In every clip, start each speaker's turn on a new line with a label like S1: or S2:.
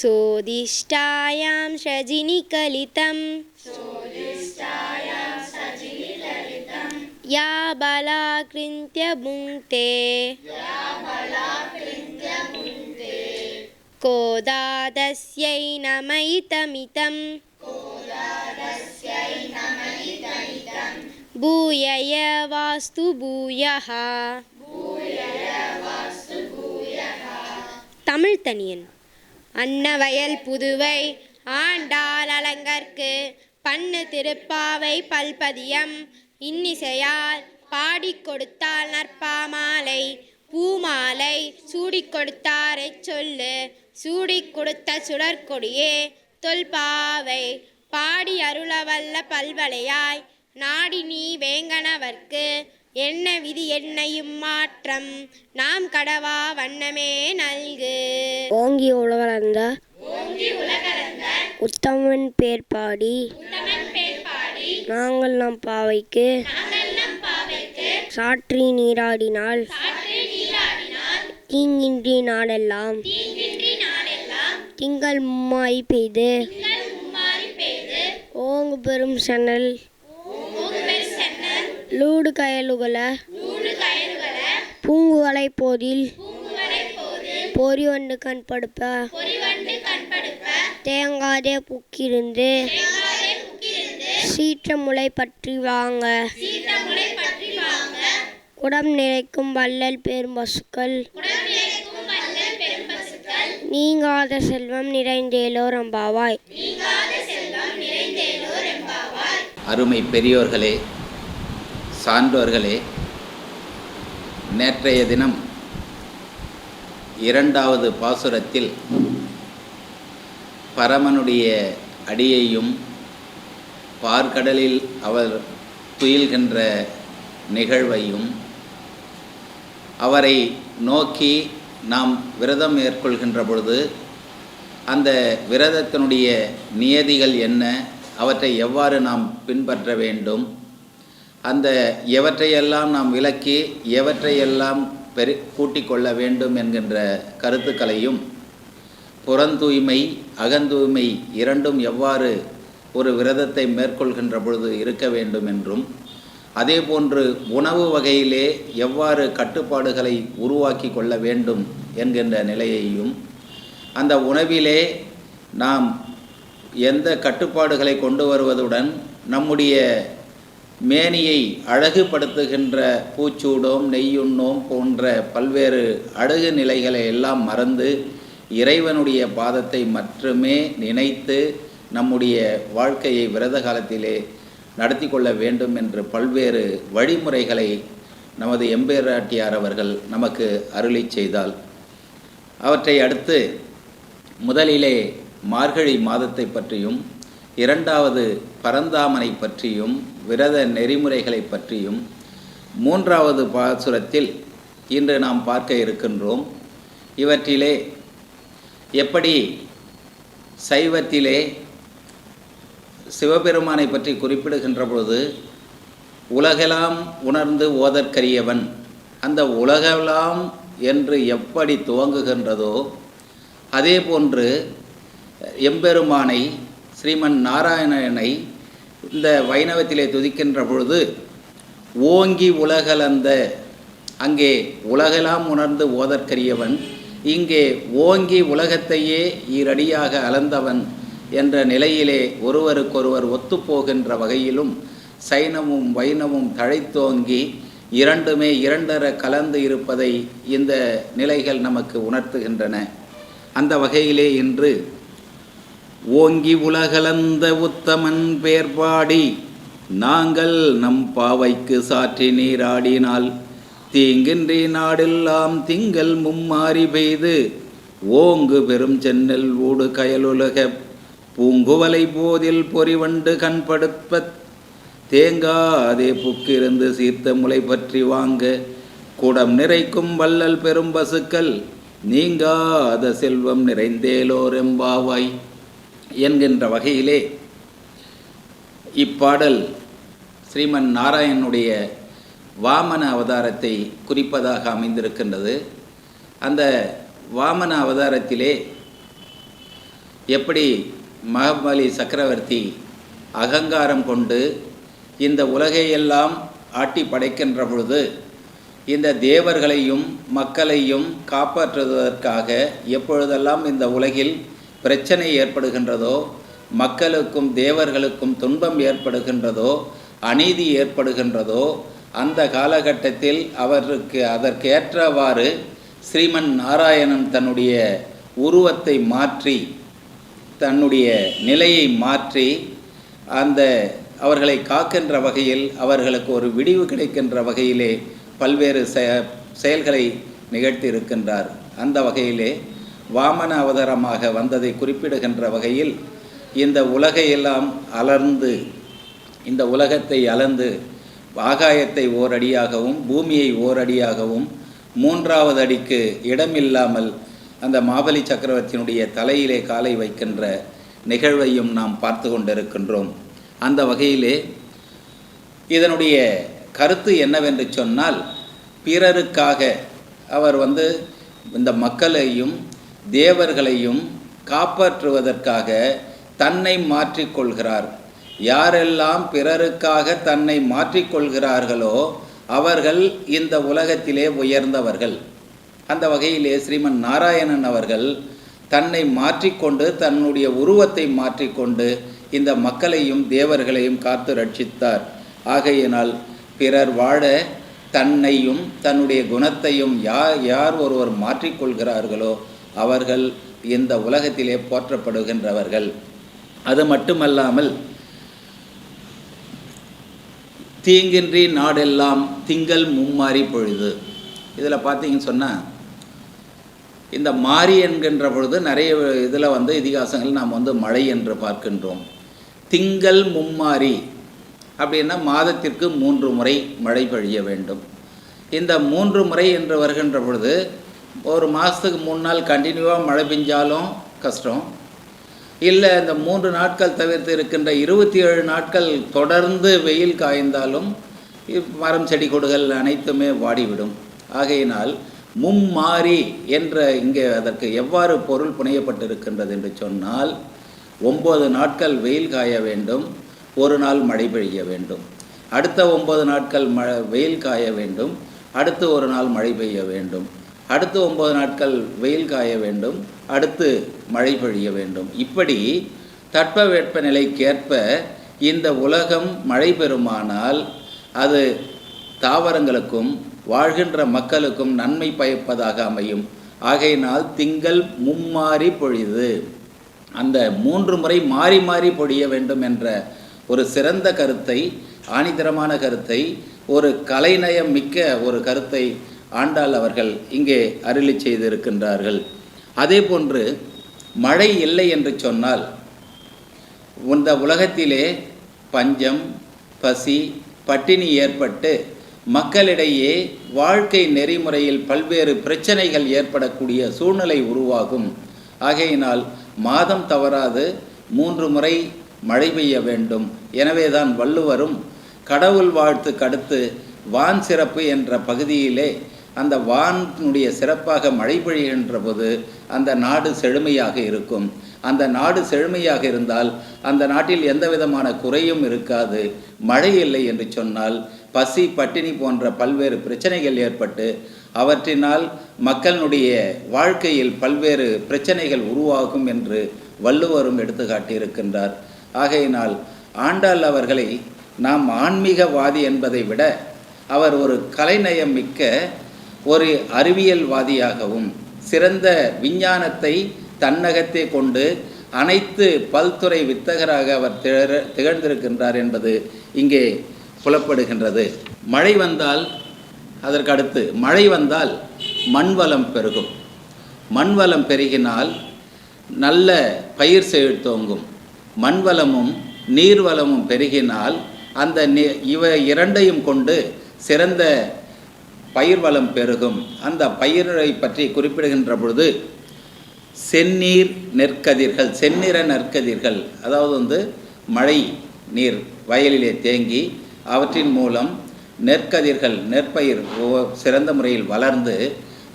S1: सोदिष्टायां सृजिनिकलितं या बलाकृत्य भुङ्क्ते कोदादस्यै नमयितमितं भूयय वास्तु भूयः தமிழ் தனியன் அன்னவயல் புதுவை ஆண்டாள் அலங்கற்கு பண்ணு திருப்பாவை பல்பதியம் இன்னிசையால் பாடிக் கொடுத்தால் நற்பாமாலை. பூமாலை சூடிக் கொடுத்தாரைச் சொல்லு. சூடிக் கொடுத்த சுடற்கொடியே தொல்பாவை. பாடி அருளவல்ல பல்வளையாய். நாடி நீ வேங்கனவர்க்கு என்ன விதி என்னையும் மாற்றம்? நாம் கடவா வண்ணமே நல்கு.
S2: ஓங்கி உலகளந்த உத்தமன் பேர் பாடி நாங்கள் நம் பாவைக்கு சாற்றி நீராடினால் தீங்கின்றி நாடெல்லாம் திங்கள் மும்மாரி பெய்து ஓங்கு பெரும் சென்னல் லூடு கயலுகளை. பூங்குவலை போதில். பொறிவண்டு கண் படுப்ப. தேங்காதே புக்கிருந்து. சீற்ற முளை பற்றி வாங்க. குடம் நிறைக்கும் வள்ளல் பெரும் பசுக்கள். நீங்காத செல்வம் நிறைந்தேலோ ரம்பாவாய்.
S3: அருமை பெரியோர்களே சான்றோர்களே நேற்றைய தினம் இரண்டாவது பாசுரத்தில் பரமனுடைய அடியையும் பார்க்கடலில் அவர் துயில்கின்ற நிகழ்வையும் அவரை நோக்கி நாம் விரதம் மேற்கொள்கின்ற பொழுது அந்த விரதத்தினுடைய நியதிகள் என்ன அவற்றை எவ்வாறு நாம் பின்பற்ற வேண்டும் அந்த எவற்றையெல்லாம் நாம் விலக்கி எவற்றையெல்லாம் பெரு கூட்டிக் கொள்ள வேண்டும் என்கின்ற கருத்துக்களையும் புறந்தூய்மை அகந்தூய்மை இரண்டும் எவ்வாறு ஒரு விரதத்தை மேற்கொள்கின்ற பொழுது இருக்க வேண்டும் என்றும் அதேபோன்று உணவு வகையிலே எவ்வாறு கட்டுப்பாடுகளை உருவாக்கி கொள்ள வேண்டும் என்கின்ற நிலையையும் அந்த உணவிலே நாம் எந்த கட்டுப்பாடுகளை கொண்டு வருவதுடன் நம்முடைய மேனியை அழகுபடுத்துகின்ற பூச்சூடோம் நெய்யுண்ணோம் போன்ற பல்வேறு அழகு நிலைகளை எல்லாம் மறந்து இறைவனுடைய பாதத்தை மட்டுமே நினைத்து நம்முடைய வாழ்க்கையை விரத காலத்திலே நடத்தி கொள்ள வேண்டும் என்று பல்வேறு வழிமுறைகளை நமது எம்பேராட்டியார் அவர்கள் நமக்கு அருளி செய்தால். அவற்றை அடுத்து முதலிலே மார்கழி மாதத்தை பற்றியும் இரண்டாவது பரந்தாமனை பற்றியும் விரத நெறிமுறைகளை பற்றியும் மூன்றாவது பாசுரத்தில் இன்று நாம் பார்க்க இருக்கின்றோம். இவற்றிலே எப்படி சைவத்திலே சிவபெருமானை பற்றி குறிப்பிடுகின்ற பொழுது உலகெல்லாம் உணர்ந்து ஓதற்கரியவன் அந்த உலகெல்லாம் என்று எப்படி துவங்குகின்றதோ அதே போன்று எம்பெருமானை ஸ்ரீமன் நாராயணனை இந்த வைணவத்திலே துதிக்கின்ற பொழுது ஓங்கி உலகலந்த அங்கே உலகெல்லாம் உணர்ந்து ஓதற்கரியவன் இங்கே ஓங்கி உலகத்தையே ஈரடியாக அளந்தவன் என்ற நிலையிலே ஒருவருக்கொருவர் ஒத்துப்போகின்ற வகையிலும் சைனமும் வைணமும் தழைத்தோங்கி இரண்டுமே இரண்டர கலந்து இருப்பதை இந்த நிலைகள் நமக்கு உணர்த்துகின்றன. அந்த வகையிலே இன்று ஓங்கி உலகலந்த உத்தமன் பேர்பாடி நாங்கள் நம் பாவைக்கு சாற்றி நீராடினால் தீங்கின்றி நாடெல்லாம் திங்கள் மும்மாறி பெய்து ஓங்கு பெரும் சென்னல் ஊடு கயலுலக பூங்குவலை போதில் பொறிவண்டு கண்படுப்பத் தேங்காதே புக்கிருந்து சீர்த்த முளை பற்றி வாங்க குடம் நிறைக்கும் வள்ளல் பெரும் பசுக்கள் நீங்காத செல்வம் நிறைந்தேலோர் எம்பாவாய். என்கின்ற வகையிலே இப்பாடல் ஸ்ரீமன் நாராயணனுடைய வாமன அவதாரத்தை குறிப்பதாக அமைந்திருக்கின்றது. அந்த வாமன அவதாரத்திலே எப்படி மகபலி சக்கரவர்த்தி அகங்காரம் கொண்டு இந்த உலகையெல்லாம் ஆட்டி படைக்கின்ற பொழுது இந்த தேவர்களையும் மக்களையும் காப்பாற்றுவதற்காக எப்பொழுதெல்லாம் இந்த உலகில் பிரச்சனை ஏற்படுகின்றதோ மக்களுக்கும் தேவர்களுக்கும் துன்பம் ஏற்படுகின்றதோ அநீதி ஏற்படுகின்றதோ அந்த காலகட்டத்தில் அவருக்கு அதற்கேற்றவாறு ஸ்ரீமன் நாராயணன் தன்னுடைய உருவத்தை மாற்றி தன்னுடைய நிலையை மாற்றி அந்த அவர்களை காக்கின்ற வகையில் அவர்களுக்கு ஒரு விடிவு கிடைக்கின்ற வகையிலே பல்வேறு செய செயல்களை நிகழ்த்தி இருக்கின்றார். அந்த வகையிலே வாமன அவதாரமாக வந்ததை குறிப்பிடுகின்ற வகையில் இந்த உலகையெல்லாம் அலர்ந்து இந்த உலகத்தை அளந்து ஆகாயத்தை ஓரடியாகவும் பூமியை ஓரடியாகவும் மூன்றாவது அடிக்கு இடமில்லாமல் அந்த மாபலி சக்கரவர்த்தியினுடைய தலையிலே காலை வைக்கின்ற நிகழ்வையும் நாம் பார்த்து கொண்டிருக்கின்றோம். அந்த வகையிலே இதனுடைய கருத்து என்னவென்று சொன்னால் பிறருக்காக அவர் வந்து இந்த மக்களையும் தேவர்களையும் காப்பாற்றுவதற்காக தன்னை மாற்றிக்கொள்கிறார். யாரெல்லாம் பிறருக்காக தன்னை மாற்றிக்கொள்கிறார்களோ அவர்கள் இந்த உலகத்திலே உயர்ந்தவர்கள். அந்த வகையிலே ஸ்ரீமன் நாராயணன் அவர்கள் தன்னை மாற்றிக்கொண்டு தன்னுடைய உருவத்தை மாற்றிக்கொண்டு இந்த மக்களையும் தேவர்களையும் காத்து ரட்சித்தார். ஆகையினால் பிறர் வாழ தன்னையும் தன்னுடைய குணத்தையும் யார் யார் ஒருவர் மாற்றிக்கொள்கிறார்களோ அவர்கள் இந்த உலகத்திலே போற்றப்படுகின்றவர்கள். அது மட்டுமல்லாமல் தீங்கின்றி நாடெல்லாம் திங்கள் மும்மாறி பொழுது. இதில் பார்த்தீங்கன்னு சொன்னால் இந்த மாரி என்கின்ற பொழுது நிறைய இதில் வந்து இதிகாசங்கள் நாம் வந்து மழை என்று பார்க்கின்றோம். திங்கள் மும்மாரி அப்படின்னா மாதத்திற்கு மூன்று முறை மழை பொழிய வேண்டும். இந்த மூன்று முறை என்று வருகின்ற பொழுது ஒரு மாதத்துக்கு மூணு நாள் கண்டினியூவாக மழை பெஞ்சாலும் கஷ்டம். இல்லை இந்த மூன்று நாட்கள் தவிர்த்து இருக்கின்ற இருபத்தி ஏழு நாட்கள் தொடர்ந்து வெயில் காய்ந்தாலும் மரம் செடி கொடுகள் அனைத்துமே வாடிவிடும். ஆகையினால் மும்மாறி என்ற இங்கே அதற்கு எவ்வாறு பொருள் புனையப்பட்டிருக்கின்றது என்று சொன்னால் ஒம்பது நாட்கள் வெயில் காய வேண்டும் ஒரு நாள் மழை பெய்ய வேண்டும். அடுத்த ஒம்பது நாட்கள் மழை வெயில் காய வேண்டும் அடுத்து ஒரு நாள் மழை பெய்ய வேண்டும். அடுத்து ஒம்பது நாட்கள் வெயில் காய வேண்டும் அடுத்து மழை பொழிய வேண்டும். இப்படி தட்பவெட்ப நிலைக்கேற்ப இந்த உலகம் மழை பெறுமானால் அது தாவரங்களுக்கும் வாழ்கின்ற மக்களுக்கும் நன்மை பயப்பதாக அமையும். ஆகையினால் திங்கள் மும்மாறி பொழிது அந்த மூன்று முறை மாறி மாறி பொழிய வேண்டும் என்ற ஒரு சிறந்த கருத்தை ஆணித்தரமான கருத்தை ஒரு கலைநயம் மிக்க ஒரு கருத்தை ஆண்டாள் அவர்கள் இங்கே அருளி செய்திருக்கின்றார்கள். அதே போன்று மழை இல்லை என்று சொன்னால் இந்த உலகத்திலே பஞ்சம் பசி பட்டினி ஏற்பட்டு மக்களிடையே வாழ்க்கை நெறிமுறையில் பல்வேறு பிரச்சனைகள் ஏற்படக்கூடிய சூழ்நிலை உருவாகும். ஆகையினால் மாதம் தவறாது மூன்று முறை மழை பெய்ய வேண்டும். எனவேதான் வள்ளுவரும் கடவுள் வாழ்த்து கடுத்து வான் சிறப்பு என்ற பகுதியிலே அந்த வானுடைய சிறப்பாக மழை பொழிகின்ற போது அந்த நாடு செழுமையாக இருக்கும். அந்த நாடு செழுமையாக இருந்தால் அந்த நாட்டில் எந்த விதமான குறையும் இருக்காது. மழை இல்லை என்று சொன்னால் பசி பட்டினி போன்ற பல்வேறு பிரச்சனைகள் ஏற்பட்டு அவற்றினால் மக்களுடைய வாழ்க்கையில் பல்வேறு பிரச்சனைகள் உருவாகும் என்று வள்ளுவரும் எடுத்துக்காட்டியிருக்கின்றார் ஆகையினால் ஆண்டாள் அவர்களை நாம் ஆன்மீகவாதி என்பதை விட அவர் ஒரு கலைநயம் மிக்க ஒரு அறிவியல்வாதியாகவும் சிறந்த விஞ்ஞானத்தை தன்னகத்தே கொண்டு அனைத்து பல்துறை வித்தகராக அவர் திகழ திகழ்ந்திருக்கின்றார் என்பது இங்கே புலப்படுகின்றது. மழை வந்தால் அதற்கு அடுத்து மழை வந்தால் மண்வளம் பெருகும். மண்வளம் பெருகினால் நல்ல பயிர் செழித்தோங்கும் மண்வளமும் நீர்வளமும் பெருகினால் அந்த இவை இவ இரண்டையும் கொண்டு சிறந்த பயிர் வளம் பெருகும். அந்த பயிரை பற்றி குறிப்பிடுகின்ற பொழுது செந்நீர் நெற்கதிர்கள் செந்நிற நெற்கதிர்கள் அதாவது வந்து மழை நீர் வயலிலே தேங்கி அவற்றின் மூலம் நெற்கதிர்கள் நெற்பயிர் சிறந்த முறையில் வளர்ந்து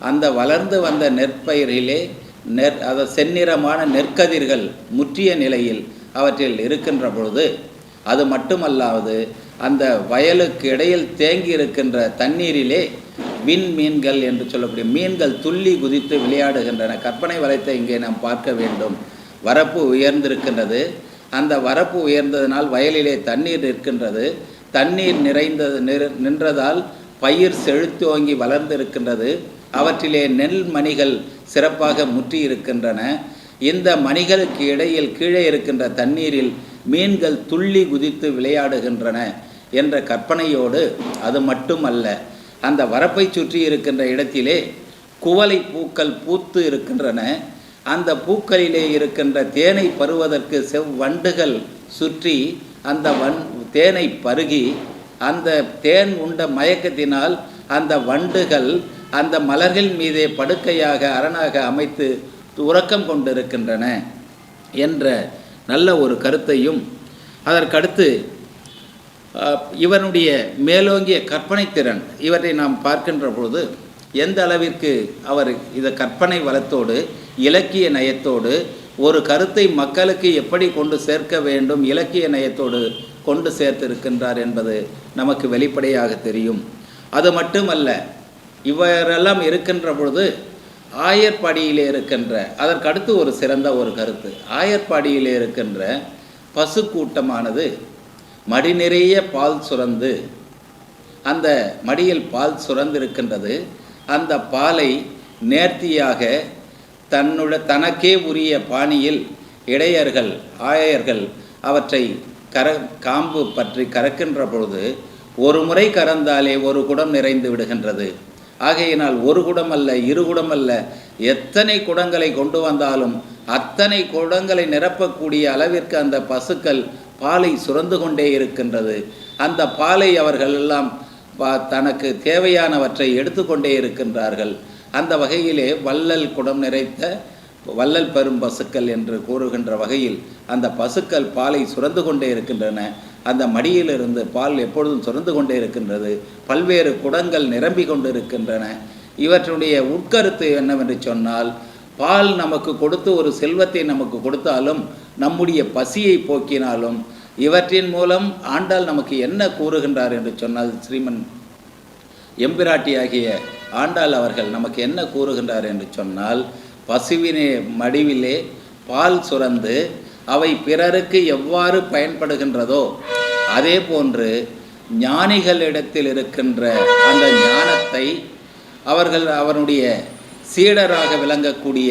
S3: அந்த வளர்ந்து வந்த நெற்பயிரிலே நெற் அதாவது செந்நிறமான நெற்கதிர்கள் முற்றிய நிலையில் அவற்றில் இருக்கின்ற பொழுது அது மட்டுமல்லாது அந்த வயலுக்கு இடையில் தேங்கி இருக்கின்ற தண்ணீரிலே விண் மீன்கள் என்று சொல்லக்கூடிய மீன்கள் துள்ளி குதித்து விளையாடுகின்றன. கற்பனை வரைத்தை இங்கே நாம் பார்க்க வேண்டும். வரப்பு உயர்ந்திருக்கின்றது. அந்த வரப்பு உயர்ந்ததனால் வயலிலே தண்ணீர் நிற்கின்றது. தண்ணீர் நிறைந்தது நின்றதால் பயிர் செழுத்தோங்கி வளர்ந்திருக்கின்றது. அவற்றிலே நெல் மணிகள் சிறப்பாக முற்றி இருக்கின்றன இந்த மணிகளுக்கு இடையில் கீழே இருக்கின்ற தண்ணீரில் மீன்கள் துள்ளி குதித்து விளையாடுகின்றன என்ற கற்பனையோடு அது மட்டுமல்ல. அந்த வரப்பை சுற்றி இருக்கின்ற இடத்திலே குவளை பூக்கள் பூத்து இருக்கின்றன. அந்த பூக்களிலே இருக்கின்ற தேனை பருவதற்கு செவ்வண்டுகள் சுற்றி அந்த வன் தேனை பருகி அந்த தேன் உண்ட மயக்கத்தினால் அந்த வண்டுகள் அந்த மலர்கள் மீதே படுக்கையாக அரணாக அமைத்து உறக்கம் கொண்டிருக்கின்றன என்ற நல்ல ஒரு கருத்தையும் அதற்கடுத்து இவனுடைய மேலோங்கிய கற்பனை திறன் இவற்றை நாம் பார்க்கின்ற பொழுது எந்த அளவிற்கு அவர் இந்த கற்பனை வளத்தோடு இலக்கிய நயத்தோடு ஒரு கருத்தை மக்களுக்கு எப்படி கொண்டு சேர்க்க வேண்டும் இலக்கிய நயத்தோடு கொண்டு சேர்த்திருக்கின்றார் என்பது நமக்கு வெளிப்படையாக தெரியும். அது மட்டுமல்ல இவரெல்லாம் இருக்கின்ற பொழுது ஆயர்பாடியிலே இருக்கின்ற அதற்கடுத்து ஒரு சிறந்த ஒரு கருத்து. ஆயர்பாடியிலே இருக்கின்ற பசு கூட்டமானது மடி நிறைய பால் சுரந்து அந்த மடியில் பால் சுரந்திருக்கின்றது. அந்த பாலை நேர்த்தியாக தன்னுட தனக்கே உரிய பாணியில் இடையர்கள் ஆயர்கள் அவற்றை கர காம்பு பற்றி கறக்கின்ற பொழுது ஒரு முறை கறந்தாலே ஒரு குடம் நிறைந்து விடுகின்றது. ஆகையினால் ஒரு குடம் அல்ல இரு குடம் அல்ல. எத்தனை குடங்களை கொண்டு வந்தாலும் அத்தனை குடங்களை நிரப்பக்கூடிய அளவிற்கு அந்த பசுக்கள் பாலை சுரந்து கொண்டே இருக்கின்றது. அந்த பாலை அவர்கள் எல்லாம் தனக்கு தேவையானவற்றை எடுத்துக்கொண்டே இருக்கின்றார்கள். அந்த வகையிலே வள்ளல் குடம் நிறைத்த வள்ளல் பெரும் பசுக்கள் என்று கூறுகின்ற வகையில் அந்த பசுக்கள் பாலை சுரந்து கொண்டே இருக்கின்றன. அந்த மடியிலிருந்து பால் எப்பொழுதும் சுரந்து கொண்டே இருக்கின்றது. பல்வேறு குடங்கள் நிரம்பி கொண்டிருக்கின்றன. இவற்றுடைய உட்கருத்து என்னவென்று சொன்னால் பால் நமக்கு கொடுத்து ஒரு செல்வத்தை நமக்கு கொடுத்தாலும் நம்முடைய பசியை போக்கினாலும் இவற்றின் மூலம் ஆண்டாள் நமக்கு என்ன கூறுகின்றார் என்று சொன்னால் ஸ்ரீமன் எம்பிராட்டியாகிய ஆண்டாள் அவர்கள் நமக்கு என்ன கூறுகின்றார் என்று சொன்னால் பசுவினே மடிவிலே பால் சுரந்து அவை பிறருக்கு எவ்வாறு பயன்படுகின்றதோ அதே போன்று ஞானிகளிடத்தில் இருக்கின்ற அந்த ஞானத்தை அவர்கள் அவனுடைய சீடராக விளங்கக்கூடிய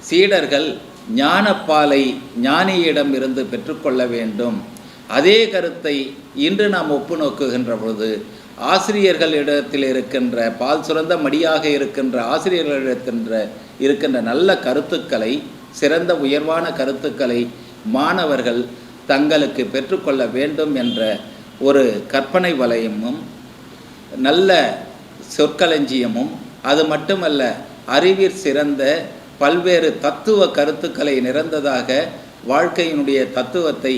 S3: சீடர்கள் ஞானப்பாலை ஞானியிடம் இருந்து பெற்றுக்கொள்ள வேண்டும். அதே கருத்தை இன்று நாம் ஒப்பு நோக்குகின்ற பொழுது ஆசிரியர்களிடத்தில் இருக்கின்ற பால் சுரந்த மடியாக இருக்கின்ற ஆசிரியர்களிடத்தின்ற இருக்கின்ற நல்ல கருத்துக்களை சிறந்த உயர்வான கருத்துக்களை மாணவர்கள் தங்களுக்கு பெற்றுக்கொள்ள வேண்டும் என்ற ஒரு கற்பனை வலயமும் நல்ல சொற்களஞ்சியமும் அது மட்டுமல்ல அறிவிற் சிறந்த பல்வேறு தத்துவ கருத்துக்களை நிறந்ததாக வாழ்க்கையினுடைய தத்துவத்தை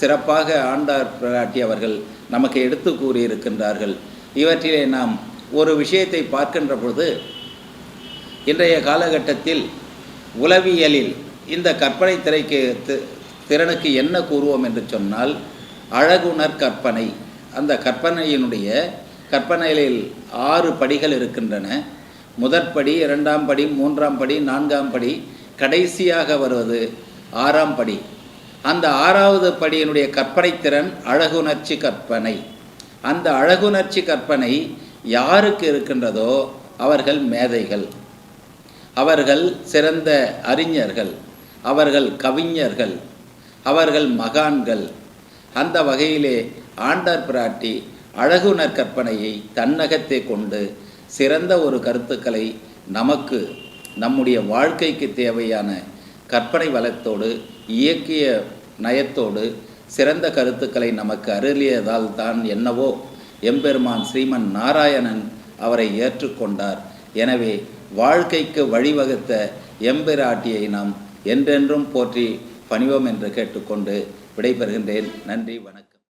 S3: சிறப்பாக ஆண்டார் பிராட்டி அவர்கள் நமக்கு எடுத்து கூறியிருக்கின்றார்கள். இவற்றிலே நாம் ஒரு விஷயத்தை பார்க்கின்ற பொழுது இன்றைய காலகட்டத்தில் உளவியலில் இந்த கற்பனை திரைக்கு தி- திறனுக்கு என்ன கூறுவோம் என்று சொன்னால் அழகுணர் கற்பனை. அந்த கற்பனையினுடைய கற்பனைகளில் ஆறு படிகள் இருக்கின்றன. முதற்படி இரண்டாம் படி மூன்றாம் படி நான்காம் படி கடைசியாக வருவது ஆறாம் படி. அந்த ஆறாவது படியினுடைய கற்பனை திறன் அழகுணர்ச்சி கற்பனை. அந்த அழகுணர்ச்சி கற்பனை யாருக்கு இருக்கின்றதோ அவர்கள் மேதைகள். அவர்கள் சிறந்த அறிஞர்கள் அவர்கள் கவிஞர்கள் அவர்கள் மகான்கள். அந்த வகையிலே ஆண்டார் பிராட்டி அழகுணர் கற்பனையை தன்னகத்தே கொண்டு சிறந்த ஒரு கருத்துக்களை நமக்கு நம்முடைய வாழ்க்கைக்கு தேவையான கற்பனை வளத்தோடு இயக்கிய நயத்தோடு சிறந்த கருத்துக்களை நமக்கு அருளியதால் தான் என்னவோ எம்பெருமான் ஸ்ரீமன் நாராயணன் அவரை ஏற்றுக்கொண்டார். எனவே வாழ்க்கைக்கு வழிவகுத்த எம்பெராட்டியை நாம் என்றென்றும் போற்றி பணிவோம் என்று கேட்டுக்கொண்டு விடைபெறுகின்றேன். நன்றி வணக்கம்.